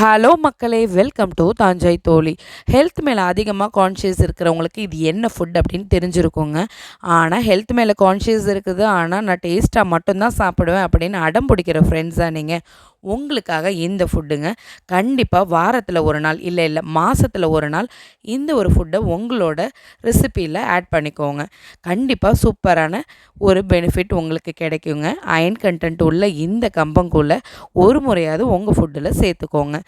Hello மக்களே welcome to தாஞ்சாய் தோழி health மேலே அதிகமாக கான்ஷியஸ் இருக்கிறவங்களுக்கு இது என்ன ஃபுட் அப்படின்னு தெரிஞ்சிருக்குங்க. ஆனால் ஹெல்த் மேலே கான்ஷியஸ் இருக்குது. ஆனால் நான் டேஸ்ட்டாக மட்டும்தான் சாப்பிடுவேன் அப்படின்னு அடம் பிடிக்கிற ஃப்ரெண்ட்ஸ் தான் நீங்கள் உங்களுக்காக இந்த ஃபுட்டுங்க கண்டிப்பாக வாரத்தில் ஒரு நாள் இல்லை இல்லை மாதத்தில் ஒரு நாள் இந்த ஒரு ஃபுட்டை உங்களோட ரெசிப்பியில் ஆட் பண்ணிக்கோங்க. கண்டிப்பாக சூப்பரான ஒரு பெனிஃபிட் உங்களுக்கு கிடைக்குங்க. அயன் கண்டென்ட் உள்ள இந்த கம்பங்கூழை ஒரு முறையாவது உங்கள் ஃபுட்டில் சேர்த்துக்கோங்க.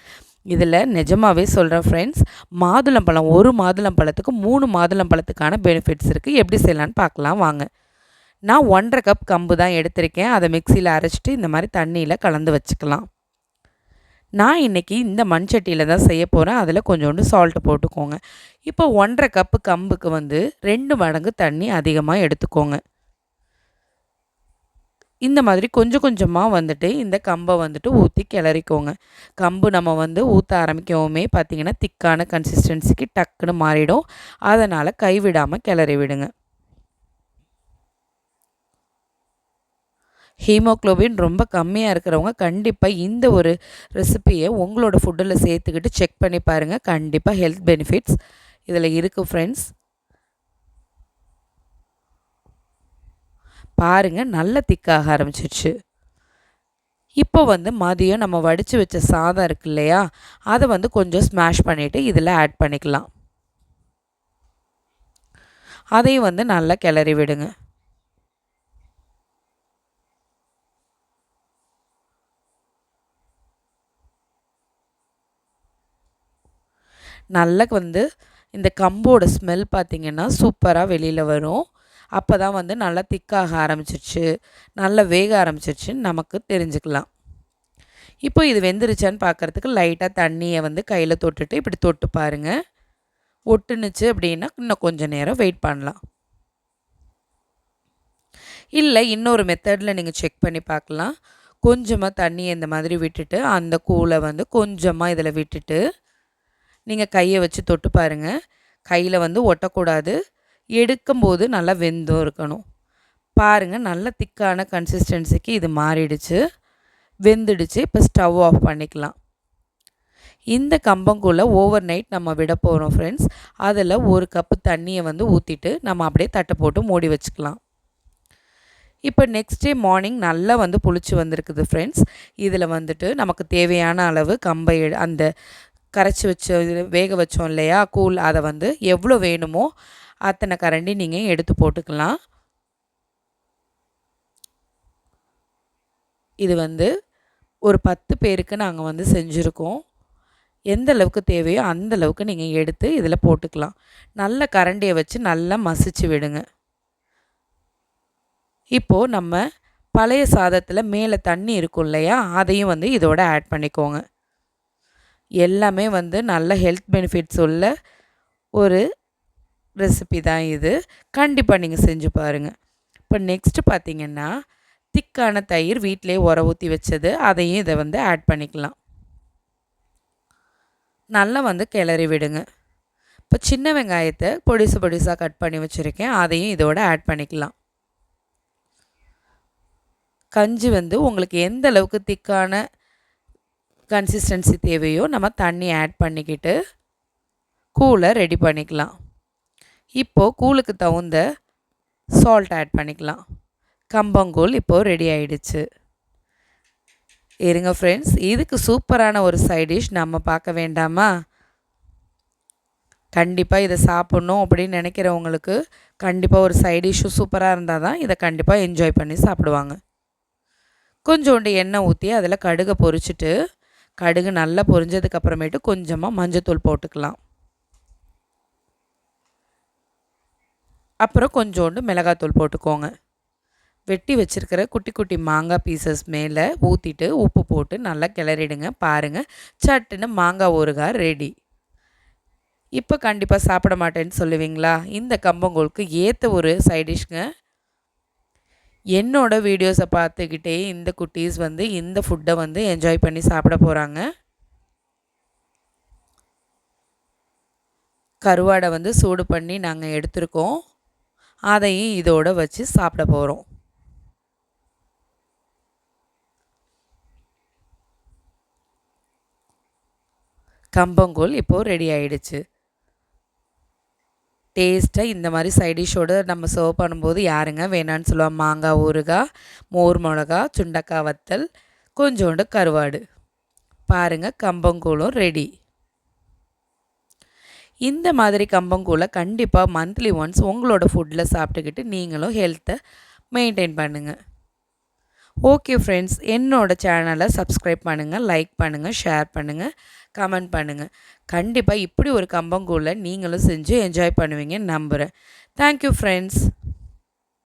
இதில் நிஜமாகவே சொல்கிறேன் ஃப்ரெண்ட்ஸ் மாதுளம்பழம் ஒரு மாதுளம்பழத்துக்கு மூணு மாதுளம்பழத்துக்கான பெனிஃபிட்ஸ் இருக்குது எப்படி செய்யலான்னு பார்க்கலாம் வாங்க. நான் ஒன்றரை கப் கம்பு தான் எடுத்திருக்கேன். அதை மிக்சியில் அரைச்சிட்டு இந்த மாதிரி தண்ணியில் கலந்து வச்சுக்கலாம். நான் இன்றைக்கி இந்த மண் சட்டியில் தான் செய்ய போகிறேன் அதில் கொஞ்சோண்டு சால்ட்டு போட்டுக்கோங்க. இப்போ ஒன்றரை கப்பு கம்புக்கு வந்து ரெண்டு மடங்கு தண்ணி அதிகமாக எடுத்துக்கோங்க. இந்த மாதிரி கொஞ்சம் கொஞ்சமாக வந்துட்டு இந்த கம்பை வந்துட்டு ஊற்றி கிளறிக்கோங்க. கம்பு நம்ம வந்து ஊற்ற ஆரம்பிக்கவுமே பார்த்திங்கன்னா திக்கான கன்சிஸ்டன்சிக்கு டக்குன்னு மாறிடும். அதனால் கைவிடாமல் கிளறி விடுங்க. ஹீமோக்ளோபின் ரொம்ப கம்மியாக இருக்கிறவங்க கண்டிப்பாக இந்த ஒரு ரெசிப்பியை உங்களோட ஃபுட்டில் சேர்த்துக்கிட்டு செக் பண்ணி பாருங்கள் கண்டிப்பாக ஹெல்த் பெனிஃபிட்ஸ் இதில் இருக்குது ஃப்ரெண்ட்ஸ் பாருங்கள் நல்ல திக்காக ஆரம்பிச்சிருச்சு. இப்போ வந்து மதியம் நம்ம வடித்து வச்ச சாதம் இருக்கு இல்லையா? அதை வந்து கொஞ்சம் ஸ்மாஷ் பண்ணிவிட்டு இதில் ஆட் பண்ணிக்கலாம். அதையும் வந்து நல்லா கிளறி விடுங்க. நல்லா வந்து இந்த கம்போட ஸ்மெல் பார்த்திங்கன்னா சூப்பராக வெளியில் வரும். அப்போ தான் வந்து நல்லா திக்காக ஆரம்பிச்சிருச்சு. நல்லா வேக ஆரம்பிச்சிருச்சுன்னு நமக்கு தெரிஞ்சுக்கலாம். இப்போ இது வெந்துருச்சான்னு பார்க்குறதுக்கு லைட்டாக தண்ணியை வந்து கையில் தொட்டுட்டு இப்படி தொட்டு பாருங்கள் ஒட்டுனுச்சு அப்படின்னா இன்னும் கொஞ்சம் நேரம் வெயிட் பண்ணலாம். இல்லை இன்னொரு மெத்தடில் நீங்கள் செக் பண்ணி பார்க்கலாம் கொஞ்சமாக தண்ணியை இந்த மாதிரி விட்டுட்டு அந்த கூலை வந்து கொஞ்சமாக இதில் விட்டுட்டு நீங்கள் கையை வச்சு தொட்டு பாருங்கள் கையில் வந்து ஒட்டக்கூடாது. எடுக்கும்போது நல்லா வெந்தும் இருக்கணும். பாருங்கள் நல்ல திக்கான கன்சிஸ்டன்சிக்கு இது மாறிடுச்சு. வெந்துடுச்சு. இப்போ ஸ்டவ் ஆஃப் பண்ணிக்கலாம். இந்த கம்பங்கூழ ஓவர் நைட் நம்ம விட போகிறோம் ஃப்ரெண்ட்ஸ் அதில் ஒரு கப்பு தண்ணியை வந்து ஊற்றிட்டு நம்ம அப்படியே தட்டை போட்டு மூடி வச்சுக்கலாம். இப்போ நெக்ஸ்ட் டே மார்னிங் நல்லா வந்து புளிச்சு வந்திருக்குது ஃப்ரெண்ட்ஸ் இதில் வந்துட்டு நமக்கு தேவையான அளவு கம்பை அந்த கரைச்சி வச்ச வேக வச்சோம் இல்லையா? கூழ் அதை வந்து எவ்வளோ வேணுமோ அத்தனை கரண்டி நீங்கள் எடுத்து போட்டுக்கலாம். இது வந்து ஒரு பத்து பேருக்கு நாங்கள் வந்து செஞ்சுருக்கோம். எந்த அளவுக்கு தேவையோ அந்த அளவுக்கு நீங்கள் எடுத்து இதில் போட்டுக்கலாம். நல்ல கரண்டியை வச்சு நல்லா மசிச்சு விடுங்க. இப்போது நம்ம பழைய சாதத்தில் மேலே தண்ணி இருக்கும் இல்லையா? அதையும் வந்து இதோட ஆட் பண்ணிக்கோங்க. எல்லாமே வந்து நல்ல ஹெல்த் பெனிஃபிட்ஸ் உள்ள ஒரு ரெசிபி தான் இது. கண்டிப்பாக நீங்கள் செஞ்சு பாருங்கள் இப்போ நெக்ஸ்ட்டு பார்த்தீங்கன்னா திக்கான தயிர் வீட்டிலே உர ஊற்றி வச்சது அதையும் இதை வந்து ஆட் பண்ணிக்கலாம். நல்லா வந்து கிளறி விடுங்க. இப்போ சின்ன வெங்காயத்தை பொடிசு பொடிசாக கட் பண்ணி வச்சுருக்கேன். அதையும் இதோட ஆட் பண்ணிக்கலாம். கஞ்சி வந்து உங்களுக்கு எந்த அளவுக்கு திக்கான கன்சிஸ்டன்சி தேவையோ நம்ம தண்ணி ஆட் பண்ணிக்கிட்டு கூலை ரெடி பண்ணிக்கலாம். இப்போது கூழுக்கு தகுந்த சால்ட் ஆட் பண்ணிக்கலாம். கம்பங்கூழ் இப்போது ரெடி ஆயிடுச்சு. இருங்க ஃப்ரெண்ட்ஸ் இதுக்கு சூப்பரான ஒரு சைட் டிஷ் நம்ம பார்க்க வேண்டாமா? கண்டிப்பாக இதை சாப்பிட்ணும் அப்படின்னு நினைக்கிறவங்களுக்கு கண்டிப்பாக ஒரு சைட் டிஷ்ஷும் சூப்பராக இருந்தால் தான் இதை கண்டிப்பாக என்ஜாய் பண்ணி சாப்பிடுவாங்க. கொஞ்சோண்டு எண்ணெய் ஊற்றி அதில் கடுகை பொரிச்சிட்டு கடுகு நல்லா பொரிஞ்சதுக்கு அப்புறமேட்டு கொஞ்சமாக மஞ்சத்தூள் போட்டுக்கலாம். அப்புறம் கொஞ்சோண்டு மிளகாத்தூள் போட்டுக்கோங்க. வெட்டி வச்சுருக்கிற குட்டி குட்டி மாங்காய் பீசஸ் மேலே ஊற்றிட்டு உப்பு போட்டு நல்லா கிளறிடுங்க. பாருங்கள் சட்டுன்னு மாங்காய் ஊறுகாய் ரெடி இப்போ கண்டிப்பாக சாப்பிட மாட்டேன்னு சொல்லுவீங்களா? இந்த கம்பங்கூழுக்கு ஏற்ற ஒரு சைடிஷ்ங்க என்னோடய வீடியோஸை பார்த்துக்கிட்டே இந்த குட்டீஸ் வந்து இந்த ஃபுட்டை வந்து என்ஜாய் பண்ணி சாப்பிட போகிறாங்க கருவாடை வந்து சூடு பண்ணி நாங்கள் எடுத்திருக்கோம். அதையும் இதோடு வச்சு சாப்பிட போகிறோம் கம்பங்கூழ் இப்போது ரெடி ஆயிடுச்சு. டேஸ்ட்டாக இந்த மாதிரி சைடிஷோடு நம்ம சர்வ் பண்ணும்போது யாருங்க? வேணான்னு சொல்லுவாள் மாங்காய் ஊறுகாய் மோர் மிளகா சுண்டக்காய் வத்தல் கொஞ்சோண்டு கருவாடு. பாருங்கள் கம்பங்கூழும் ரெடி இந்த மாதிரி கம்பங்கூழை கண்டிப்பாக மந்த்லி ஒன்ஸ் உங்களோட ஃபுட்டில் சாப்பிட்டுக்கிட்டு நீங்களும் ஹெல்த்தை மெயின்டைன் பண்ணுங்கள் ஓகே ஃப்ரெண்ட்ஸ் என்னோட சேனலை சப்ஸ்கிரைப் பண்ணுங்கள் லைக் பண்ணுங்கள் ஷேர் பண்ணுங்கள் கமெண்ட் பண்ணுங்கள் கண்டிப்பாக இப்படி ஒரு கம்பங்கூழை நீங்களும் செஞ்சு என்ஜாய் பண்ணுவீங்கன்னு நம்புகிறேன் தேங்க்யூ ஃப்ரெண்ட்ஸ்